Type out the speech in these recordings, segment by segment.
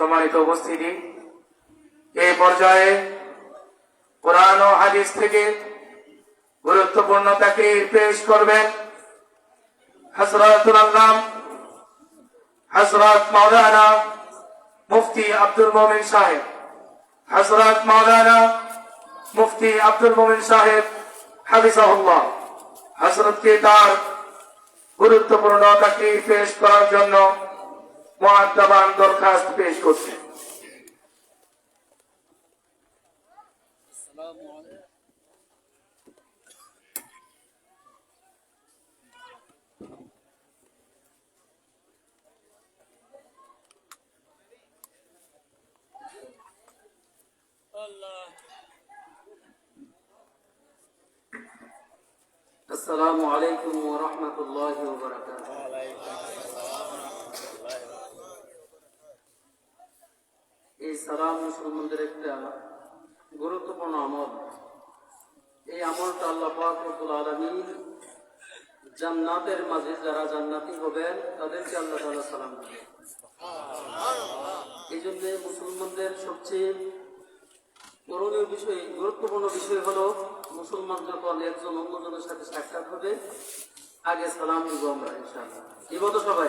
সম্মানিত উপস্থিতি এই পর্যায়ে কোরআন ও হাদিস থেকে গুরুত্বপূর্ণ তাকে পেশ করবেন হসরতুল আল্লাম হসরত মাওলানা মুফতি আব্দুল মোমিন সাহেব। হসরত মাওলানা মুফতি আব্দুল মোমিন সাহেব, হাফিজাহুল্লাহ। হসরতকে তার গুরুত্বপূর্ণ তাকে পেশ করার জন্য মহাত্মাবান দরখাস্ত পেশ করছে السلام عليكم ورحمة الله وبركاته সালাম মুসলমানদের একটা গুরুত্বপূর্ণ আমল। এই আমলটা আল্লাহ পাক রব্বুল আলামিন জান্নাতের মাঝে যারা জান্নাতি হবেন তাদেরকে আল্লাহ তাআলা সালাম দেবেন এই জন্য মুসলমানদের সবচেয়ে করণীয় বিষয় গুরুত্বপূর্ণ বিষয় হলো মুসলমান যখন একজন অন্যজনের সাথে সাক্ষাৎ হবে আগে সালাম দিব আমরা ইনশাআল্লাহ। দিব তো সবাই?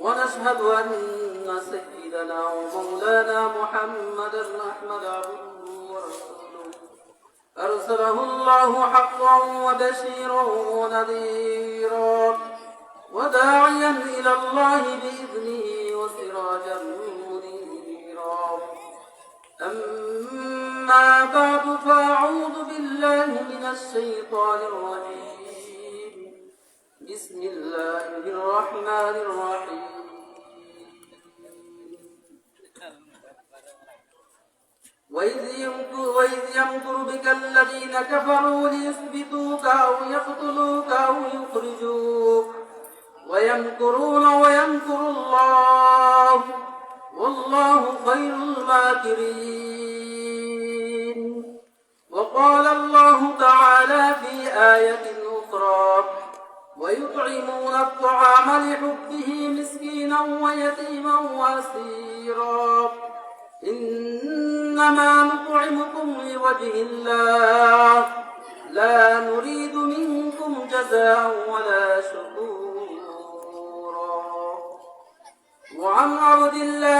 ونشهد أن سيدنا ومولانا محمدا أحمد عبده ورسوله. أرسله الله حقا وبشيرا ونذيرا وداعيا إلى الله بإذنه وسراجا منيرا. أما بعد فأعوذ بالله من الشيطان الرجيم. بسم الله الرحمن الرحيم. والله خير الماكرين. وقال الله تعالى في آية أخرى ويطعمون الطعام لحبه مسكينا ويتيما وأسيرا. إنما نطعمكم لوجه الله. لا نريد منكم جزاء ولا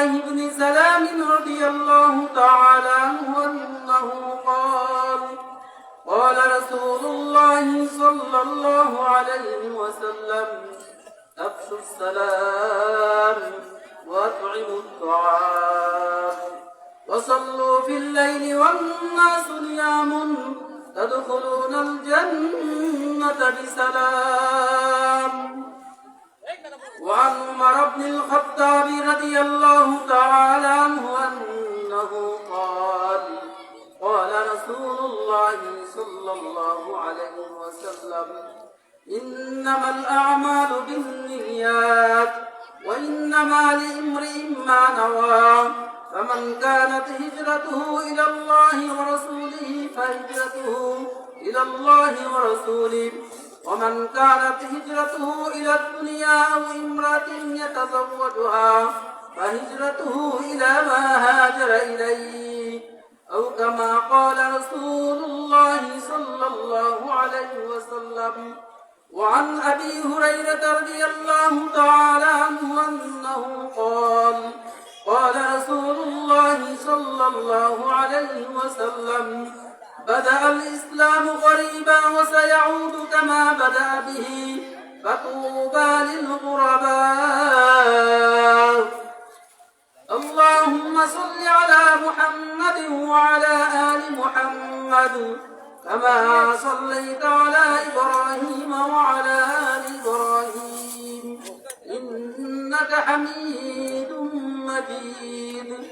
الله بن سلام رضي الله تعالى عنه أنه قال قال رسول الله صلى الله عليه وسلم أفشوا السلام وأطعموا الطعام وصلوا في الليل والناس نيام تدخلون الجنة بسلام. وعن عمر بن الخطاب رضي الله تعالى عنه أنه قال قال رسول الله صلى الله عليه وسلم إنما الأعمال بالنيات وإنما لامرئ ما نوى فمن كانت هجرته إلى الله ورسوله فهجرته إلى الله ورسوله ومن كانت هجرته إلى الدنيا أو امرأة يتزوجها فهجرته إلى ما هاجر إليه. أو كما قال رسول الله صلى الله عليه وسلم وعن أبي هريرة رضي الله تعالى عنه أنه قال قال رسول الله صلى الله عليه وسلم بدأ الإسلام غريبا وسيعود كما بدأ به فطوبى للغرباء. اللهم صل على محمد وعلى آل محمد كما صليت على إبراهيم وعلى آل إبراهيم إنك حميد مجيد.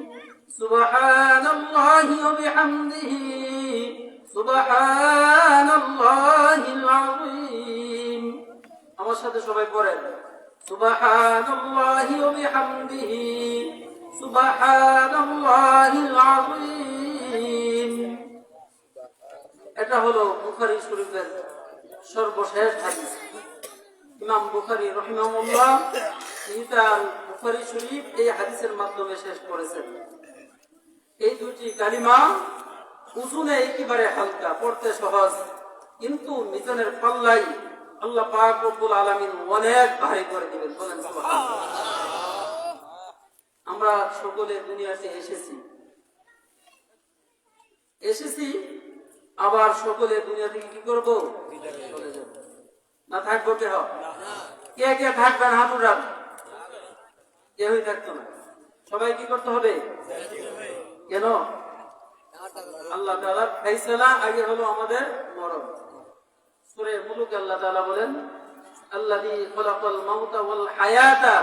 سبحان الله وبحمده سبحان الله العظيم আমার সাথে সবাই পড়েন سبحان الله وبحمده سبحان الله العظيم এটা হলো বুখারী শরীফের সর্বশেষ হাদিস ইমাম বুখারী রহিমাহুল্লাহ তিনি তার বুখারী শরীফ এই হাদিসের মাধ্যমে শেষ করেছেন এই দুটি কালিমা উজুনে একেবারে হালকা, পড়তে সহজ। কিন্তু মিজানের পাল্লাই আল্লাহ পাক রব্বুল আলামিন অনেক ভারী করে দিবেন, বলেন আমরা সকলে দুনিয়াতে এসেছি। এসেছি, আবার সকলে দুনিয়া থেকে কি করব? না থাকব কে হবে কে কে থাকবেন হাত উঠান কেউই থাকতো না। সবাই কি করতে হবে? কেন? আল্লাহ ফাইসালা আগে হলো আমাদের মরণ। সূরা মুলুক আল্লাহ তাআলা বলেন, আল্লাযী খালাকাল মাউতা ওয়াল হায়াতা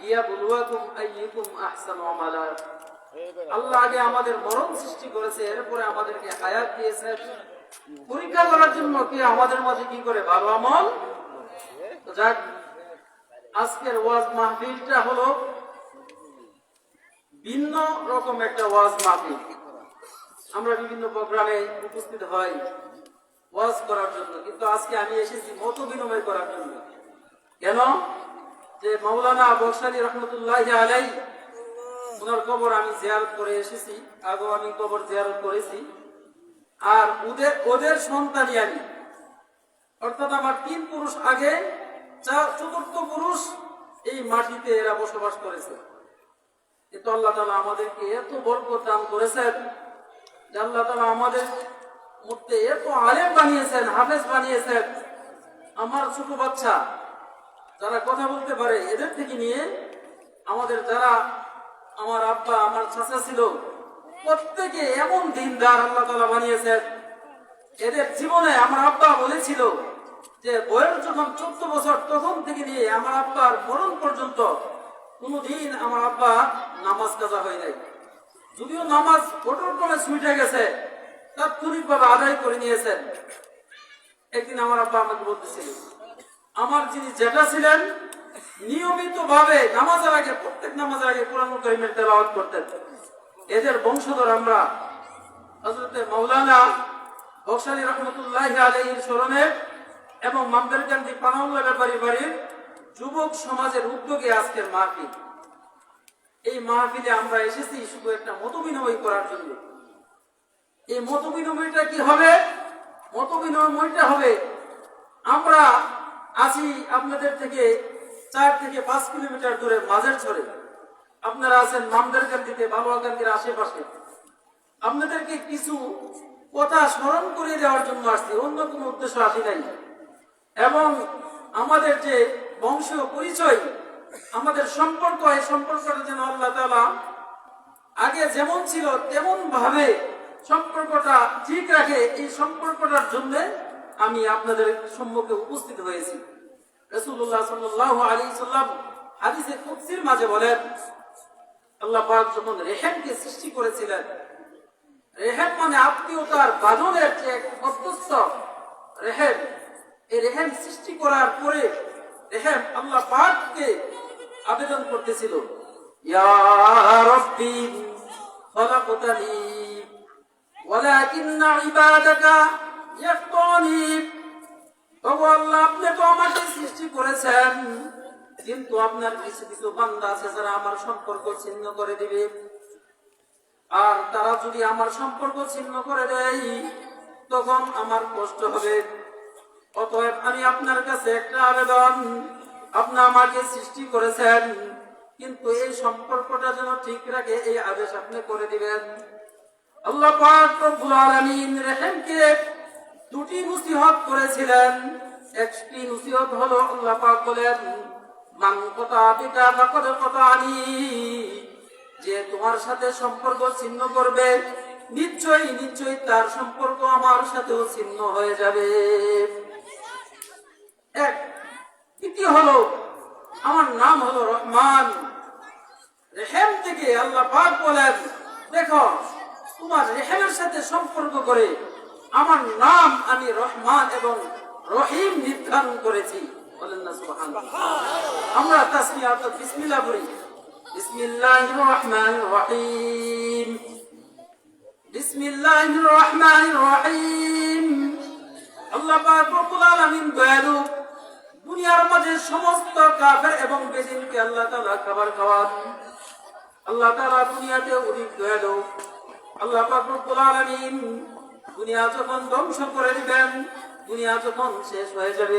লিয়াবলুয়াকুম আইয়ুকুম আহসানু আমালা। আল্লাহ আগে আমাদের মরণ সৃষ্টি করেছে, এরপরে আমাদেরকে হায়াত দিয়েছে। পরীক্ষা করার জন্য কি আমাদের মাঝে কি করে? ভালো আমল? যাক, আজকের ওয়াজ মাহফিলটা হলো ভিন্ন রকম একটা ওয়াজ মাহফিল। আমরা বিভিন্ন প্রোগ্রামে উপস্থিত হই ওয়াজ করার জন্য। কিন্তু আজকে আমি এসেছি মত বিনিময় করার জন্য। কেন? যে মাওলানা বক্সালি রহমতুল্লাহ আলাই, ওনার কবর আমি জিয়ারত করে এসেছি, আগেও আমি কবর জিয়ারত করেছি। আর ওদের ওদের সন্তানই আমি। অর্থাৎ আমার তিন পুরুষ আগে চার চতুর্থ পুরুষ এই মাটিতে এরা বসবাস করেছে। কিন্তু আল্লাহ তালা আমাদেরকে এত বরকত দান করেছেন, যে আল্লাহ তালা আমাদের মধ্যে এত আলেম বানিয়েছেন, হাফেজ বানিয়েছেন। আমার ছোট বাচ্চা, যারা কথা বলতে পারে, এদের থেকে নিয়ে আমাদের যারা আমার আব্বা, আমার চাচা ছিল, প্রত্যেকে এমন দিনদার আল্লাহ তালা বানিয়েছেন। এদের জীবনে আমার আব্বা বলেছিল যে, বয়স যখন চোদ্দ বছর, তখন থেকে নিয়ে আমার আব্বার মরণ পর্যন্ত কোনদিন আমার আব্বা নামাজ কাজা হয় নাই। যদিও নামাজ কঠোর ক্রমে ছুটে গেছে তাৎক্ষণিক ভাবে আদায় করে নিয়েছেন। একদিন আমার আব্বা আমাকে বলতেছিল আমার যিনি জেঠা ছিলেন নিয়মিত ভাবে নামাজের আগে, প্রত্যেক নামাজের আগে কোরআন করিমের তেলাওয়াত করতেন। এদের বংশধর আমরা হজরতে মৌলানা বক্সালী রহমতুল্লাহ আলহীর স্মরণে এবং মামদারকান্দি পানাউল্লাহ ব্যাপারী বাড়ির যুবক সমাজের উদ্যোগে আজকের মাহফিল। এই মাহফিলে আমরা এসেছি শুধু একটা মত বিনিময় করার জন্য। এই মত বিনিময়টা কি হবে? মত বিনিময়টা হবে, আমরা আছি আপনাদের থেকে চার থেকে পাঁচ কিলোমিটার দূরে মাঝের ছড়ে আপনারা আছেন মামদারকান্দিতে বালুয়াকান্দির আশেপাশে। আপনাদেরকে কিছু কথা স্মরণ করিয়ে দেওয়ার জন্য আসছি, অন্য কোনো উদ্দেশ্য আসি নাই। এবং আমাদের যে বংশীয় পরিচয়, আমাদের সম্পর্ক এই সম্পর্কটা যেন আল্লাহ তালা আগে যেমন ছিল তেমন ভাবে সম্পর্কটা ঠিক রাখে, এই সম্পর্কটার জন্য আমি আপনাদের সম্মুখে উপস্থিত হয়েছি। রসুল্লাহ করেছিলেন মানে আত্মীয়তার সৃষ্টি করার পরে রেহেম আল্লাহ পাককে আবেদন করতেছিল। আমার সম্পর্ক ছিন্ন করে দিবে। আর তারা যদি আমার সম্পর্ক ছিন্ন করে দেয়, তখন আমার কষ্ট হবে। অতএব আমি আপনার কাছে একটা আবেদন আপনি আমাকে সৃষ্টি করেছেন, কিন্তু এই সম্পর্কটা যেন ঠিক রাখে, এই আদেশ আপনি করে দিবেন। আল্লাহ পাক রব্বুল আলামিন রেহেমকে দুটি নসিহত করেছিলেন। একটি নসিহত হলো আল্লাহ পাক বলেন, মান কথা কথা আনি, যে তোমার সাথে সম্পর্ক ছিন্ন করবে, নিশ্চয়ই নিশ্চয়ই তার সম্পর্ক আমার সাথেও ছিন্ন হয়ে যাবে। এক দ্বিতীয় হলো, আমার নাম হলো রহমান। রেহেম থেকে আল্লাহ পাক বলেন, দেখো, তোমার রেহেমের সাথে সম্পর্ক করে আমার নাম আমি রহমান এবং রহিম নির্ধারণ করেছি। বলেন না সুবহানাল্লাহ। আমরা তাসমিয়া অর্থাৎ বিসমিল্লাহ পড়ি বিসমিল্লাহির রহমানির রহিম। বিসমিল্লাহির রহমানির রহিম। আল্লাহ পাক রব্বুল আলামিন দয়ালু দুনিয়ার মাঝে সমস্ত কাফের এবং বেজিনকে আল্লাহ তালা খাবার খাওয়ান। আল্লাহ তালা দুনিয়াতে অধিক দয়ালু আল্লাহ পাকুল আলমিন দুনিয়া যখন ধ্বংস করে দিবেন, দুনিয়া যখন শেষ হয়ে যাবে।